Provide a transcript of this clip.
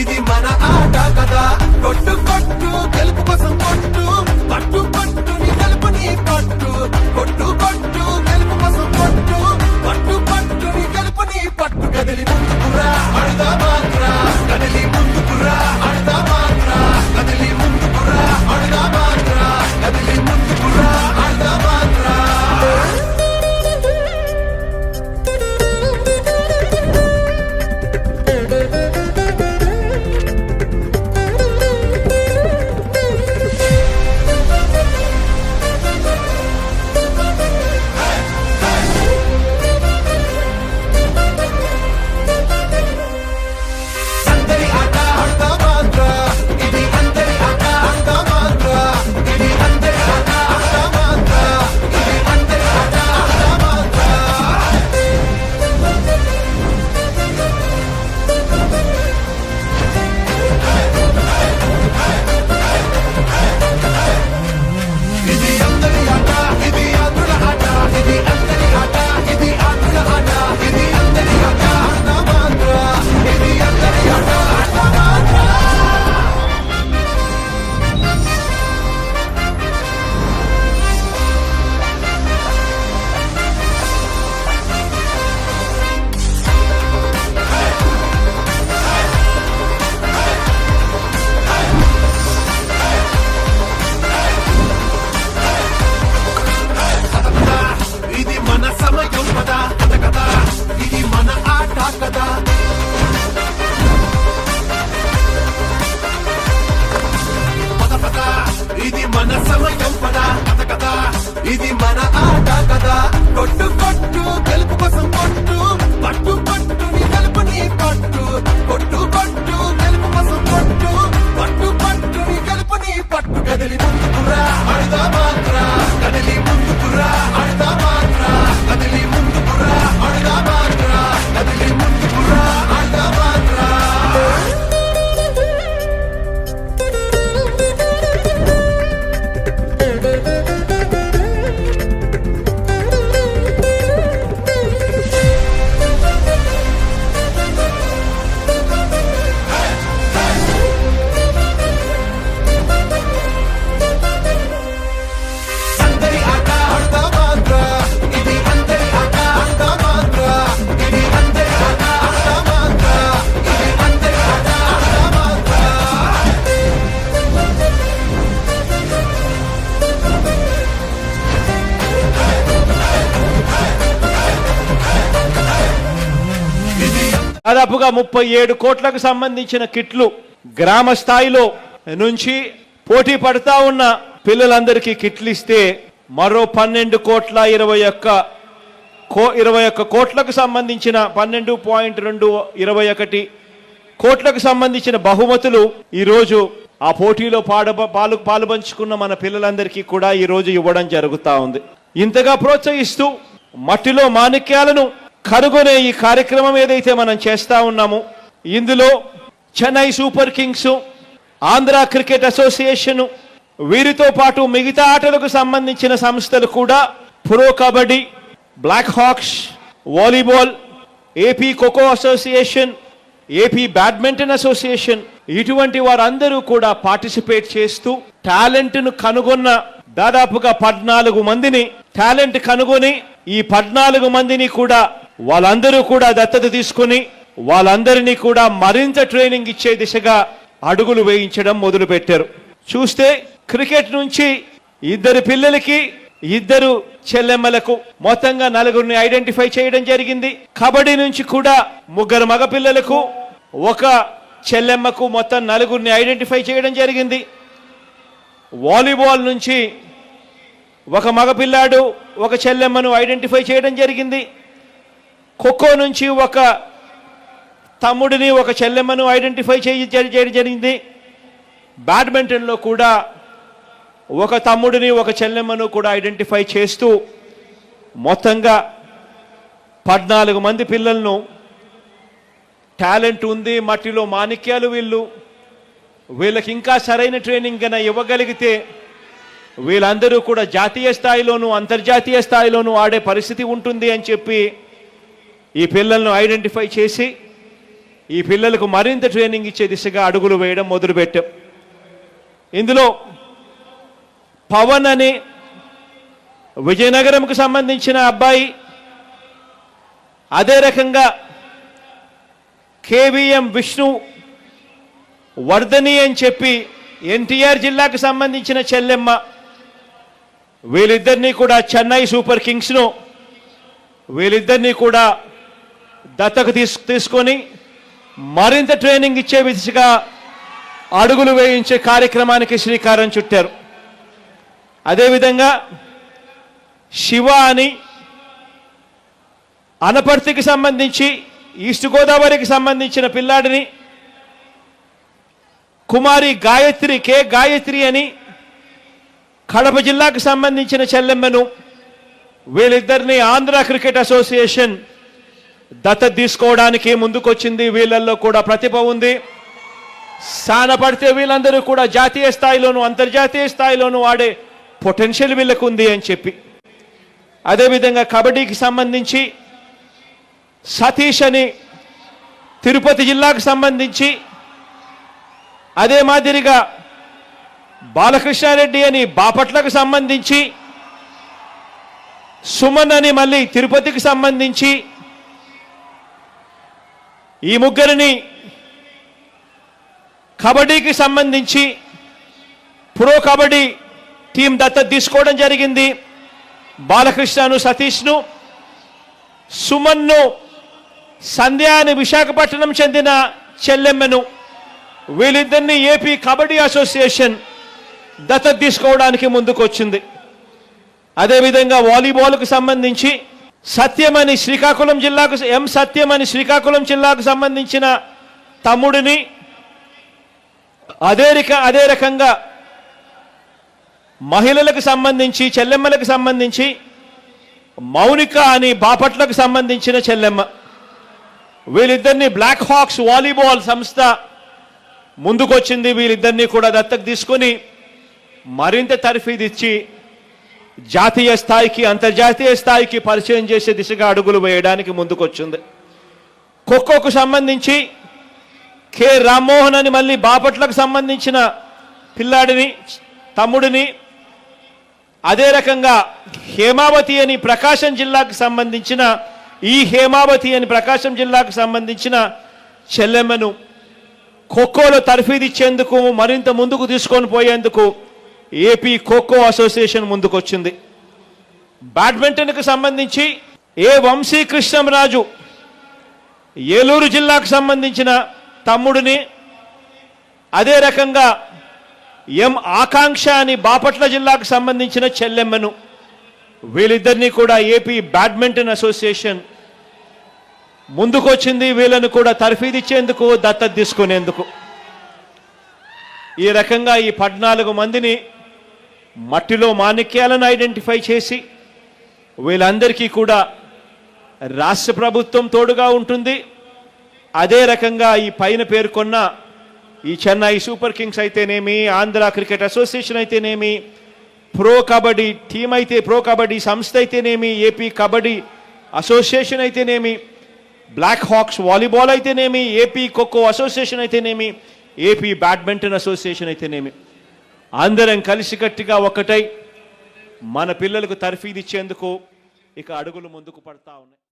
ఇది మన కొట్టు కొట్టు గెలుపు కోసం కొట్టు పట్టు. పట్టు నీ గెలుపు నీ పట్టు కొట్టు కొట్టు గెలుపు కోసం కొట్టు పట్టు. పట్టు నీ గెలుపు నీ పట్టు. కదిలి దాదాపుగా ముప్పై ఏడు కోట్లకు సంబంధించిన కిట్లు గ్రామ స్థాయిలో నుంచి పోటీ పడతా ఉన్న పిల్లలందరికీ కిట్లు ఇస్తే మరో పన్నెండు కోట్ల ఇరవై ఒక్క కో ఇరవై ఒక్క కోట్లకు సంబంధించిన పన్నెండు పాయింట్ రెండు ఇరవై ఒకటి కోట్లకు సంబంధించిన బహుమతులు ఈరోజు ఆ పోటీలో పాడ పాలు పాలు పంచుకున్న మన పిల్లలందరికీ కూడా ఈ రోజు ఇవ్వడం జరుగుతూ ఉంది. ఇంతగా ప్రోత్సహిస్తూ మట్టిలో మాణిక్యాలను కనుగొనే ఈ కార్యక్రమం ఏదైతే మనం చేస్తా ఉన్నామో ఇందులో Chennai Super Kings Andhra Cricket Association వీరితో పాటు మిగతా ఆటలకు సంబంధించిన సంస్థలు కూడా Pro Kabaddi Black Hawks Volleyball AP khokho Association AP Badminton Association ఇటువంటి వారందరూ కూడా పార్టిసిపేట్ చేస్తూ టాలెంట్ను కనుగొన్న దాదాపుగా పద్నాలుగు మందిని టాలెంట్ కనుగొని ఈ పద్నాలుగు మందిని కూడా వాళ్ళందరూ కూడా దత్తత తీసుకుని వాళ్ళందరినీ కూడా మరింత ట్రైనింగ్ ఇచ్చే దిశగా అడుగులు వేయించడం మొదలుపెట్టారు. చూస్తే క్రికెట్ నుంచి ఇద్దరు పిల్లలకి ఇద్దరు చెల్లెమ్మలకు మొత్తంగా నలుగురిని ఐడెంటిఫై చేయడం జరిగింది. కబడ్డీ నుంచి కూడా ముగ్గురు మగపిల్లలకు ఒక చెల్లెమ్మకు మొత్తం నలుగురిని ఐడెంటిఫై చేయడం జరిగింది. వాలీబాల్ నుంచి ఒక మగపిల్లాడు ఒక చెల్లెమ్మను ఐడెంటిఫై చేయడం జరిగింది. ఖోఖో నుంచి ఒక తమ్ముడిని ఒక చెల్లెమ్మను ఐడెంటిఫై చేయ చేయడం జరిగింది. బ్యాడ్మింటన్లో కూడా ఒక తమ్ముడిని ఒక చెల్లెమ్మను కూడా ఐడెంటిఫై చేస్తూ మొత్తంగా పద్నాలుగు మంది పిల్లలను టాలెంట్ ఉంది మట్టిలో మాణిక్యాలు వీళ్ళు. వీళ్ళకి ఇంకా సరైన ట్రైనింగ్ కన్నా ఇవ్వగలిగితే వీళ్ళందరూ కూడా జాతీయ స్థాయిలోనూ అంతర్జాతీయ స్థాయిలోనూ ఆడే పరిస్థితి ఉంటుంది అని చెప్పి ఈ పిల్లలను ఐడెంటిఫై చేసి ఈ పిల్లలకు మరింత ట్రైనింగ్ ఇచ్చే దిశగా అడుగులు వేయడం మొదలుపెట్టాం. ఇందులో పవన్ అని విజయనగరంకు సంబంధించిన అబ్బాయి అదే రకంగా కేవీఎం విష్ణు వర్ధని అని చెప్పి ఎన్టీఆర్ జిల్లాకు సంబంధించిన చెల్లెమ్మ. వీళ్ళిద్దరినీ కూడా చెన్నై సూపర్ కింగ్స్ను వీళ్ళిద్దరినీ కూడా దత్తకు తీసు తీసుకొని మరింత ట్రైనింగ్ ఇచ్చే దిశగా అడుగులు వేయించే కార్యక్రమానికి శ్రీకారం చుట్టారు. అదేవిధంగా శివ అని అనపర్తికి సంబంధించి ఈస్ట్ గోదావరికి సంబంధించిన పిల్లాడిని కుమారి గాయత్రి కే గాయత్రి అని కడప జిల్లాకు సంబంధించిన చెల్లెమ్మను వీళ్ళిద్దరిని ఆంధ్ర క్రికెట్ అసోసియేషన్ దత్త తీసుకోవడానికి ముందుకొచ్చింది. వీళ్ళల్లో కూడా ప్రతిభ ఉంది. సానపడితే వీళ్ళందరూ కూడా జాతీయ స్థాయిలోను అంతర్జాతీయ స్థాయిలోను ఆడే పొటెన్షియల్ వీళ్ళకు ఉంది అని చెప్పి. అదేవిధంగా కబడ్డీకి సంబంధించి సతీష్ అని తిరుపతి జిల్లాకు సంబంధించి అదే మాదిరిగా బాలకృష్ణారెడ్డి అని బాపట్లకు సంబంధించి సుమన్ అని మళ్ళీ తిరుపతికి సంబంధించి ఈ ముగ్గురిని కబడ్డీకి సంబంధించి ప్రో కబడ్డీ టీం దత్తత తీసుకోవడం జరిగింది. బాలకృష్ణను సతీష్ను సుమన్ను సంధ్యాని విశాఖపట్నం చెందిన చెల్లెమ్మను వీళ్ళిద్దరిని ఏపీ కబడ్డీ అసోసియేషన్ దత్తత తీసుకోవడానికి ముందుకొచ్చింది. అదేవిధంగా వాలీబాల్కు సంబంధించి సత్యమని శ్రీకాకుళం జిల్లాకు ఎం సత్యమని శ్రీకాకుళం జిల్లాకు సంబంధించిన తమ్ముడిని అదే రిక అదే రకంగా మహిళలకు సంబంధించి చెల్లెమ్మలకు సంబంధించి మౌనిక అని బాపట్లకు సంబంధించిన చెల్లెమ్మ. వీళ్ళిద్దరిని బ్లాక్ హాక్స్ వాలీబాల్ సంస్థ ముందుకొచ్చింది. వీళ్ళిద్దరిని కూడా దత్తకు తీసుకొని మరింత తర్ఫీదిచ్చి జాతీయ స్థాయికి అంతర్జాతీయ స్థాయికి పరిచయం చేసే దిశగా అడుగులు వేయడానికి ముందుకొచ్చింది. ఖోఖోకు సంబంధించి కె. రామ్మోహన్ అని మళ్ళీ బాపట్లకు సంబంధించిన పిల్లాడిని తమ్ముడిని అదే రకంగా హేమావతి అని ప్రకాశం జిల్లాకు సంబంధించిన ఈ హేమావతి అని ప్రకాశం జిల్లాకు సంబంధించిన చెల్లెమ్మను ఖోఖోలో తర్ఫీదిచ్చేందుకు మరింత ముందుకు తీసుకొని పోయేందుకు ఏపీ ఖోఖో అసోసియేషన్ ముందుకొచ్చింది. బ్యాడ్మింటన్కు సంబంధించి ఏ వంశీ కృష్ణంరాజు ఏలూరు జిల్లాకు సంబంధించిన తమ్ముడిని అదే రకంగా ఎం ఆకాంక్ష అని బాపట్ల జిల్లాకు సంబంధించిన చెల్లెమ్మను వీళ్ళిద్దరినీ కూడా ఏపీ బ్యాడ్మింటన్ అసోసియేషన్ ముందుకొచ్చింది. వీళ్ళను కూడా తర్ఫీదిచ్చేందుకు దత్తత తీసుకునేందుకు. ఈ రకంగా ఈ పద్నాలుగు మందిని మట్టిలో మాణిక్యాలను ఐడెంటిఫై చేసి వీళ్ళందరికీ కూడా రాష్ట్ర ప్రభుత్వం తోడుగా ఉంటుంది. అదే రకంగా ఈ పైన పేర్కొన్న ఈ చెన్నై సూపర్ కింగ్స్ అయితేనేమి ఆంధ్ర క్రికెట్ అసోసియేషన్ అయితేనేమి ప్రో కబడ్డీ టీం అయితే ప్రో కబడ్డీ సంస్థ అయితేనేమి ఏపీ కబడ్డీ అసోసియేషన్ అయితేనేమి బ్లాక్ హాక్స్ వాలీబాల్ అయితేనేమి ఏపీ ఖోఖో అసోసియేషన్ అయితేనేమి ఏపీ బ్యాడ్మింటన్ అసోసియేషన్ అయితేనేమి. అందరం కలిసికట్టుగా ఒకటై మన పిల్లలకు తర్ఫీదిచ్చేందుకు ఇక అడుగులు ముందుకు పడతా ఉన్నాయి.